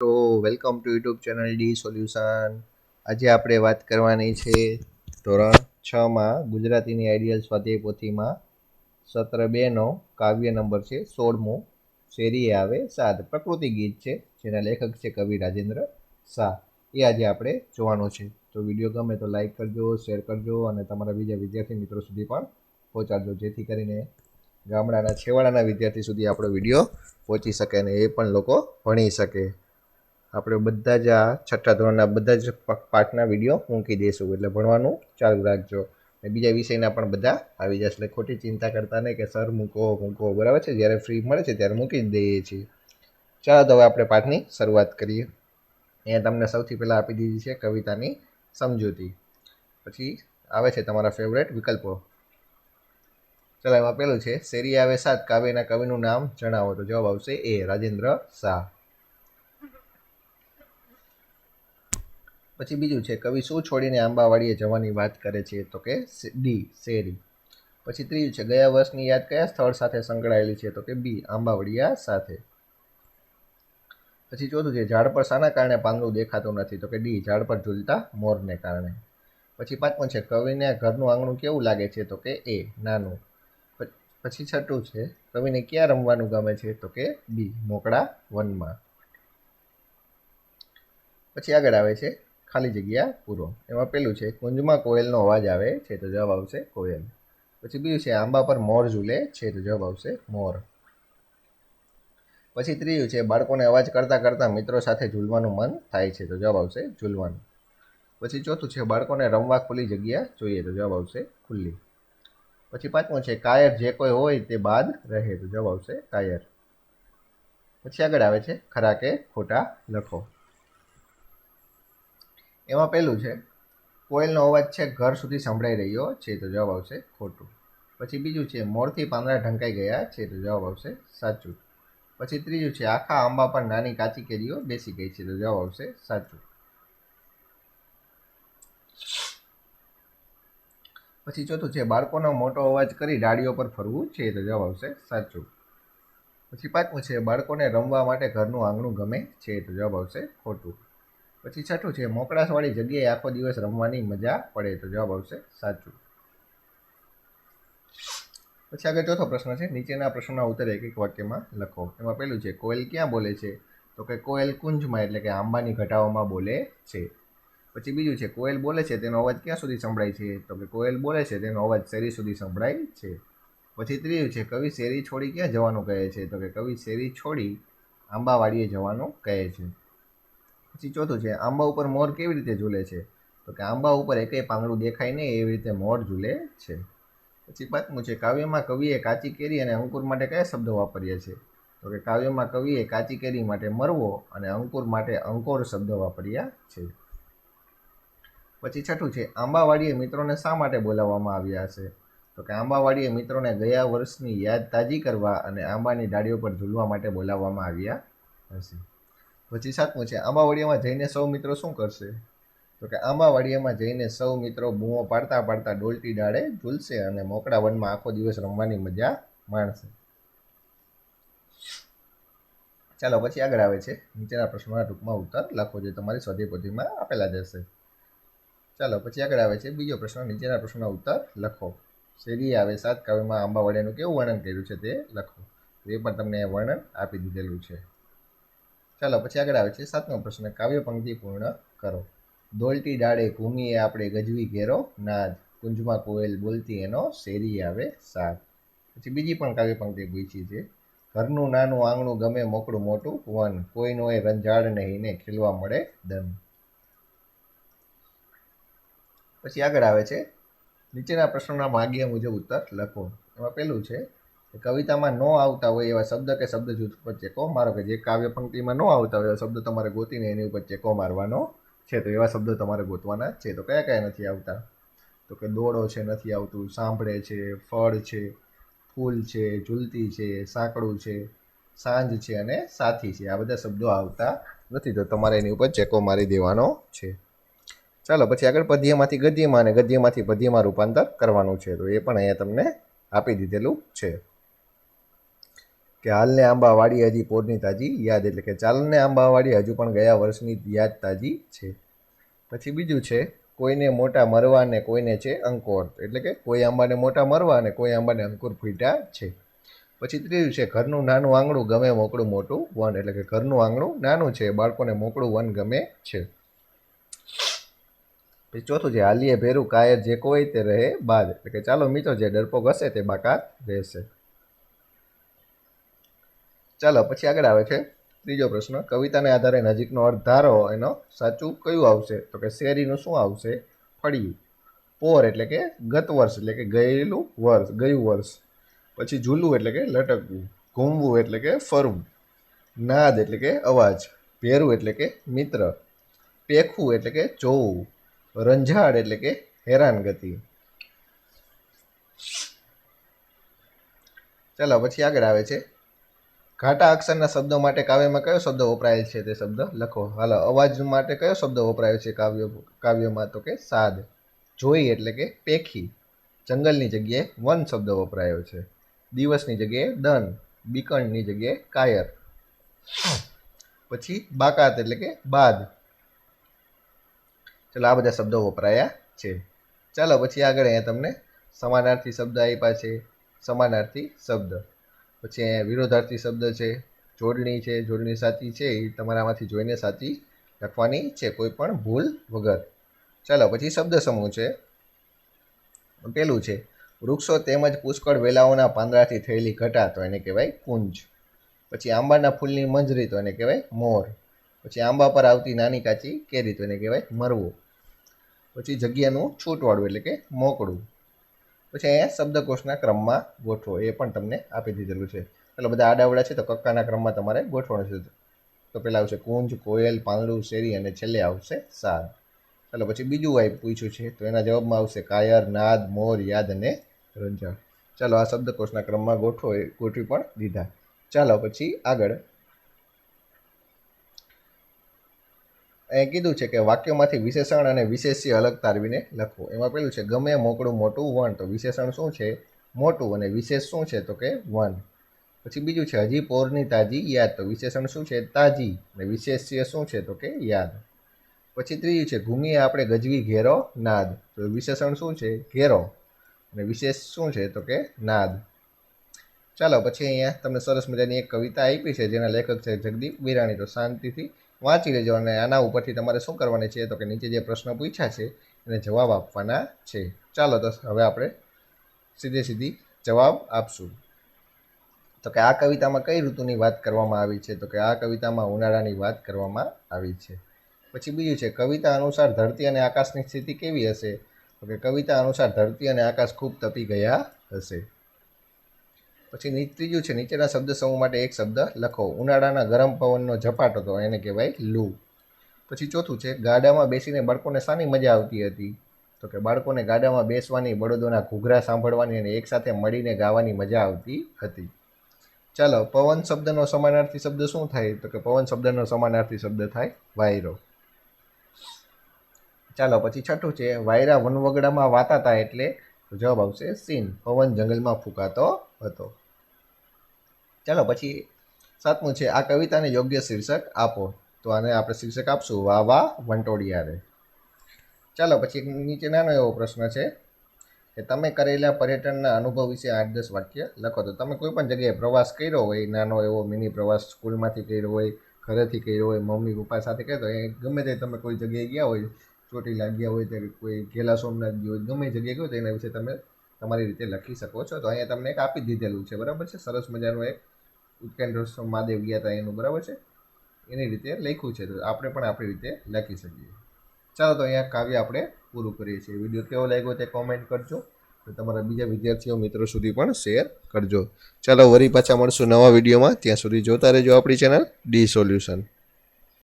તો welcome to YouTube channel D solution આજે આપણે વાત કરવાની છે ધોરણ છમાં ગુજરાતીની આઈડિયલ સ્વાધ્યાય પોથીમાં. સત્ર બેનો કાવ્ય નંબર છે સોળમો. શેરીએ આવે સાદ. પ્રકૃતિ ગીત છે, જેના લેખક છે કવિ રાજેન્દ્ર શાહ. એ આજે આપણે જોવાનું છે. તો વીડિયો ગમે તો લાઈક કરજો શેર કરજો અને તમારા બીજા વિદ્યાર્થી મિત્રો સુધી પણ પહોંચાડજો, જેથી કરીને ગામડાના છેવાડાના વિદ્યાર્થી સુધી આપણો વીડિયો પહોંચી શકે અને એ પણ લોકો ભણી શકે. આપણે બધા જ આ છઠ્ઠા ધોરણના બધા જ પાઠના વીડિયો મૂકી દઈશું. એટલે ભણવાનું ચાલુ રાખજો. અને બીજા વિષયના પણ બધા આવી જશે. એટલે ખોટી ચિંતા કરતા નહીં કે સર મૂકો મૂકો. બરાબર છે? જ્યારે ફ્રી મળે છે ત્યારે મૂકી જ દઈએ છીએ. ચાલો તો હવે આપણે પાઠની શરૂઆત કરીએ. અહીંયા તમને સૌથી પહેલાં આપી દીધી છે કવિતાની સમજૂતી. પછી આવે છે તમારા ફેવરેટ વિકલ્પો. ચલો એમાં પેલું છે, શેરી આવે સાત કાવ્યના કવિનું નામ જણાવો. તો જવાબ આવશે એ, રાજેન્દ્ર શાહ. પછી બીજું છે, કવિ શું છોડીને આંબાવાડીએ જવાની વાત કરે છે તો કે ડી શેરી. પછી ત્રીજું છે, ગયા વર્ષની યાદ કયા સ્થળ સાથે સંકળાયેલી છે તો કે બી, આંબાવાડિયા સાથે. પછી ચોથું છે, ઝાડ પર શાના કારણે પાંદડું દેખાતું નથી તો કે ડી, ઝાડ પર ઝૂલતા મોરને કારણે. પછી પાંચમું છે, કવિને ઘરનું આંગણું કેવું લાગે છે તો કે એ, નાનું. પછી છઠ્ઠું છે, કવિને ક્યાં રમવાનું ગમે છે તો કે બી, મોકળા વનમાં. પછી આગળ આવે છે ખાલી જગ્યા પૂરો. એમાં પેલું છે, કુંજમાં કોયલનો અવાજ આવે છે તો જવાબ આવશે કોયલ. પછી બીજું છે, આંબા પર મોર ઝૂલે છે તો જવાબ આવશે મોર. પછી ત્રીજું છે, બાળકોને અવાજ કરતાં કરતાં મિત્રો સાથે ઝૂલવાનું મન થાય છે, તો જવાબ આવશે ઝૂલવાનું. પછી ચોથું છે, બાળકોને રમવા ખુલ્લી જગ્યા જોઈએ, તો જવાબ આવશે ખુલ્લી. પછી પાંચમું છે, કાયર જે કોઈ હોય તે બાદ રહે, તો જવાબ આવશે કાયર. પછી આગળ આવે છે, ખરા કે ખોટા લખો. એમાં પહેલું છે, કોયલનો અવાજ છે, ઘર સુધી સંભળાઈ રહ્યો, છે તો જવાબ આવશે ખોટું. પછી બીજું છે, મોરથી પાંદડા ઢંકાઈ ગયા, છે તો જવાબ આવશે સાચું. પછી ત્રીજું છે, આખા આંબા પર નાની કાચી કેરીઓ બેસી ગઈ, છે તો જવાબ આવશે સાચું. પછી ચોથું છે, બાળકોનો મોટો અવાજ કરી ડાળીઓ પર ફરવું, છે તો જવાબ આવશે સાચું. પછી પાંચમું છે, બાળકોને રમવા માટે ઘરનું આંગણું ગમે, છે તો જવાબ આવશે ખોટું. પછી છઠ્ઠું છે, મોકળાશવાળી જગ્યાએ આખો દિવસ રમવાની મજા પડે તો જવાબ આવશે સાચું. પછી આગળ ચોથો પ્રશ્ન છે, નીચેના પ્રશ્નોના ઉત્તર એક એક વાક્યમાં લખો. એમાં પહેલું છે, કોયલ ક્યાં બોલે છે? તો કે કોયલ કુંજમાં, એટલે કે આંબાની ઘટાઓમાં બોલે છે. પછી બીજું છે, કોયલ બોલે છે, તેનો અવાજ ક્યાં સુધી સંભળાય છે? તો કે કોયલ બોલે છે, તેનો અવાજ શેરી સુધી સંભળાય છે. પછી ત્રીજું છે, કવિ શેરી છોડી ક્યાં જવાનું કહે છે? તો કે કવિ શેરી છોડી આંબાવાડીએ જવાનું કહે છે. પછી ચોથું છે, આંબા ઉપર મોર કેવી રીતે ઝૂલે છે? તો કે આંબા ઉપર એકે પાંદડું દેખાય નહીં, એવી રીતે મોર ઝૂલે છે. પછી પાંચમું છે, કાવ્યમાં કવિએ કાચી કેરી અને અંકુર માટે કયા શબ્દો વાપર્યા છે? તો કે કાવ્યમાં કવિએ કાચી કેરી માટે મરવો અને અંકુર માટે અંકોર શબ્દો વાપર્યા છે. પછી છઠ્ઠું છે, આંબાવાડીએ મિત્રોને શા માટે બોલાવવામાં આવ્યા હશે? તો કે આંબાવાડીએ મિત્રોને ગયા વર્ષની યાદ તાજી કરવા અને આંબાની ડાળીઓ પર ઝૂલવા માટે બોલાવવામાં આવ્યા હશે. પછી સાતમું છે, આંબાવાડીયામાં જઈને સૌ મિત્રો શું કરશે? તો કે આંબાવાડીયામાં જઈને સૌ મિત્રો બૂમો પાડતા પાડતા ડોલટી ડાળે ઝૂલશે અને મોકળા વનમાં આખો દિવસ રમવાની મજા માણશે. ચાલો, પછી આગળ આવે છે. નીચેના પ્રશ્નોના ટૂંકમાં ઉત્તર લખો જે તમારી સ્વાધ્યાય પોથીમાં આપેલા જ હશે. ચાલો, પછી આગળ આવે છે. બીજો પ્રશ્ન, નીચેના પ્રશ્નોના ઉત્તર લખો. શેરી આવે સાત કાવ્યમાં આંબાવાડિયાનું કેવું વર્ણન કર્યું છે તે લખો. એ પણ તમને વર્ણન આપી દીધેલું છે. ચાલો, પછી આગળ આવે છે. સાતમો પ્રશ્ન, કાવ્ય પંક્તિ પૂર્ણ કરો. દોલટી ડાળે ઘૂમીએ આપણે ગજવી ઘેરો, નાદ. કુંજમાં કોયલ બોલતી એનો શેરી આવે સાત પછી બીજી પણ કાવ્ય પંક્તિ પૂછી છે. ઘરનું નાનું આંગણું ગમે મોકળું મોટું, વન. કોઈનો એ રંજાડ નહીં ને ખીલવા મળે દન પછી આગળ આવે છે. નીચેના પ્રશ્નોના માગ્યા મુજબ ઉત્તર લખો. એમાં પહેલું છે કવિતામાં ન આવતા હોય એવા શબ્દ કે શબ્દ જૂથ ઉપર ચેકો મારો કે જે કાવ્ય પંક્તિમાં ન આવતા હોય એવા શબ્દ તમારે ગોતીને એની ઉપર ચેકો મારવાનો છે. તો એવા શબ્દો તમારે ગોતવાના છે. તો કયા કયા નથી આવતા? તો કે દોડો છે, નથી આવતું, સાંભળે છે, ફળ છે, ફૂલ છે, ઝૂલતી છે સાંકડું છે, સાંજ છે અને સાથી છે. આ બધા શબ્દો આવતા નથી. તો તમારે એની ઉપર ચેકો મારી દેવાનો છે. ચાલો, પછી આગળ પદ્યમાંથી ગદ્યમાં અને ગદ્યમાંથી પદ્યમાં રૂપાંતર કરવાનું છે. તો એ પણ અહીંયા તમને આપી દીધેલું છે. કે હાલને આંબાવાડી હજી પોરની તાજી યાદ એટલે કે ચાલને આંબાવાડી હજુ પણ ગયા વર્ષની યાદ તાજી છે. પછી બીજું છે, કોઈને મોટા મરવા ને કોઈને છે અંકોર. એટલે કે કોઈ આંબાને મોટા મરવા અને કોઈ આંબાને અંકુર ફૂટ્યા છે. પછી ત્રીજું છે, ઘરનું નાનું આંગણું ગમે મોકળું મોટું વન. એટલે કે ઘરનું આંગણું નાનું છે, બાળકોને મોકળું વન ગમે છે. પછી ચોથું છે, હાલીએ ભેરું કાયર જે કોઈ તે રહે બાદ. એટલે કે ચાલો મિત્રો, જે ડરપોક હશે તે બાકાત રહેશે. ચાલો, પછી આગળ આવે છે ત્રીજો પ્રશ્ન. કવિતાને આધારે નજીકનો અર્થ ધારો, એનો સાચું કયું આવશે? તો કે શેરીનું શું આવશે? ફળિયું. પોર એટલે કે ગત વર્ષ, એટલે કે ગયેલું વર્ષ, ગયું વર્ષ. પછી ઝૂલવું એટલે કે લટકવું. ઘૂમવું એટલે કે ફરવું. નાદ એટલે કે અવાજ. ભેરું એટલે કે મિત્ર. પેખવું એટલે કે જોવું. રંજાડ એટલે કે હેરાનગતિ. ચાલો, પછી આગળ આવે છે ઘાટા અક્ષરના શબ્દો માટે કાવ્યમાં કયો શબ્દ વપરાયેલ છે તે શબ્દ લખો. હાલો, અવાજ માટે કયો શબ્દ વપરાયો છે કાવ્ય, કાવ્યમાં તો કે સાદ. જોઈ એટલે કે પેખી. જંગલની જગ્યાએ વન શબ્દ વપરાયો છે. દિવસની જગ્યાએ દન, બીકણની જગ્યાએ કાયર. પછી બાકાત એટલે કે બાદ. ચાલો, આ બધા શબ્દો વપરાયા છે. ચાલો, પછી આગળ અહીંયા તમને સમાનાર્થી શબ્દ આપ્યા છે. સમાનાર્થી શબ્દ. પછી અહીંયા વિરોધાર્થી શબ્દ છે, જોડણી છે, જોડણી સાચી છે, એ તમારામાંથી જોઈને સાચી લખવાની છે, કોઈ પણ ભૂલ વગર. ચાલો, પછી શબ્દ સમૂહ છે. પેલું છે, વૃક્ષો તેમજ પુષ્કળ વેલાઓના પાંદડાથી થયેલી ઘટા, તો એને કહેવાય કુંજ. પછી આંબાના ફૂલની મંજરી, તો એને કહેવાય મોર. પછી આંબા પર આવતી નાની કાચી કેરી, તો એને કહેવાય મરવો. પછી જગ્યાનું છૂટવાળું, એટલે કે મોકળું. પછી અહીંયા શબ્દકોશના ક્રમમાં ગોઠવો, એ પણ તમને આપી દીધેલું છે. પેલા બધા આડાવડા છે તો કક્કાના ક્રમમાં તમારે ગોઠવણ છે. તો પહેલાં આવશે કુંજ, કોયલ, પાંદડું, શેરી અને છેલ્લે આવશે સાદ ચાલો પછી બીજું વાય પૂછ્યું છે તો એના જવાબમાં આવશે કાયર, નાદ, મોર, યાદ અને રંજાડ ચાલો આ શબ્દકોશના ક્રમમાં ગોઠવો, એ ગોઠવી પણ દીધા. ચાલો પછી આગળ અહીંયા કીધું છે કે વાક્યોમાંથી વિશેષણ અને વિશેષ્ય અલગ તારવીને લખવું. એમાં પેલું છે, ગમે મોકળું મોટું વન તો વિશેષણ શું છે? મોટું અને વિશેષ શું છે? તો કે વન પછી બીજું છે, હજી પોરની તાજી યાદ, તો વિશેષણ શું છે? તાજી. અને વિશેષ્ય શું છે? તો કે યાદ. પછી ત્રીજું છે ઘૂમીએ આપણે ગજવી ઘેરો નાદ. તો વિશેષણ શું છે? ઘેરો. અને વિશેષ શું છે? તો કે નાદ. ચાલો, પછી અહીંયા તમને સરસ મજાની એક કવિતા આપી છે, જેના લેખક છે જગદીપ વિરાણી. તો શાંતિથી વાંચી લેજો અને આના ઉપરથી તમારે શું કરવાની છે તો કે નીચે જે પ્રશ્ન પૂછ્યા છે એને જવાબ આપવાના છે. ચાલો તો હવે આપણે સીધે સીધી જવાબ આપશું. તો કે આ કવિતામાં કઈ ઋતુની વાત કરવામાં આવી છે? તો કે આ કવિતામાં ઉનાળાની વાત કરવામાં આવી છે. પછી બીજું છે, કવિતા અનુસાર ધરતી અને આકાશની સ્થિતિ કેવી હશે? તો કે કવિતા અનુસાર ધરતી અને આકાશ ખૂબ તપી ગયા હશે. પછી ત્રીજું છે, નીચેના શબ્દ સમૂહ માટે એક શબ્દ લખો. ઉનાળાના ગરમ પવનનો ઝપાટો હતો એને કહેવાય લૂ. પછી ચોથું છે, ગાડામાં બેસીને બાળકોને શાની મજા આવતી હતી? તો કે બાળકોને ગાડામાં બેસવાની, બળદોના ઘૂઘરા સાંભળવાની અને એકસાથે મળીને ગાવાની મજા આવતી હતી. ચાલો, પવન શબ્દનો સમાનાર્થી શબ્દ શું થાય? તો કે પવન શબ્દનો સમાનાર્થી શબ્દ થાય વાયરો. ચાલો, પછી છઠ્ઠું છે, વાયરા વનવગડામાં વાતાતા એટલે જવાબ આવશે સીન. પવન જંગલમાં ફૂંકાતો હતો. ચાલો પછી સાતમું છે, આ કવિતાને યોગ્ય શીર્ષક આપો. તો આને આપણે શીર્ષક આપશું, વાહ વાહ વંટોડિયારે ચાલો પછી નીચે નાનો એવો પ્રશ્ન છે કે તમે કરેલા પર્યટનના અનુભવ વિશે આઠ દસ વાક્ય લખો. તો તમે કોઈ પણ જગ્યાએ પ્રવાસ કર્યો હોય, નાનો એવો મિની પ્રવાસ સ્કૂલમાંથી કર્યો હોય, ઘરેથી કર્યો હોય, મમ્મી પપ્પા સાથે હોય એ ગમે તે તમે કોઈ જગ્યાએ ગયા હોય ચોટીલા ગયા હોય, ત્યારે કોઈ ઘેલા સોમનાથ ગયો હોય, ગમે જગ્યાએ ગયો તો એના વિશે તમે તમારી રીતે લખી શકો છો. તો અહીંયા તમને એક આપી દીધેલું છે, બરાબર છે? સરસ મજાનું એક ઉત્કેન્દ્ર મહાદેવ ગયા હતા એનું, બરાબર છે? એની રીતે લખ્યું છે, તો આપણે પણ આપણી રીતે લખી શકીએ. ચાલો, તો અહીંયા કાવ્ય આપણે પૂરું કરીએ છીએ. વીડિયો કેવો લાગ્યો તે કોમેન્ટ કરજો. તો તમારા બીજા વિદ્યાર્થીઓ મિત્રો સુધી પણ શેર કરજો. ચાલો વરી પાછા મળશું નવા વિડીયોમાં. ત્યાં સુધી જોતા રહેજો આપણી ચેનલ ડી સોલ્યુશન.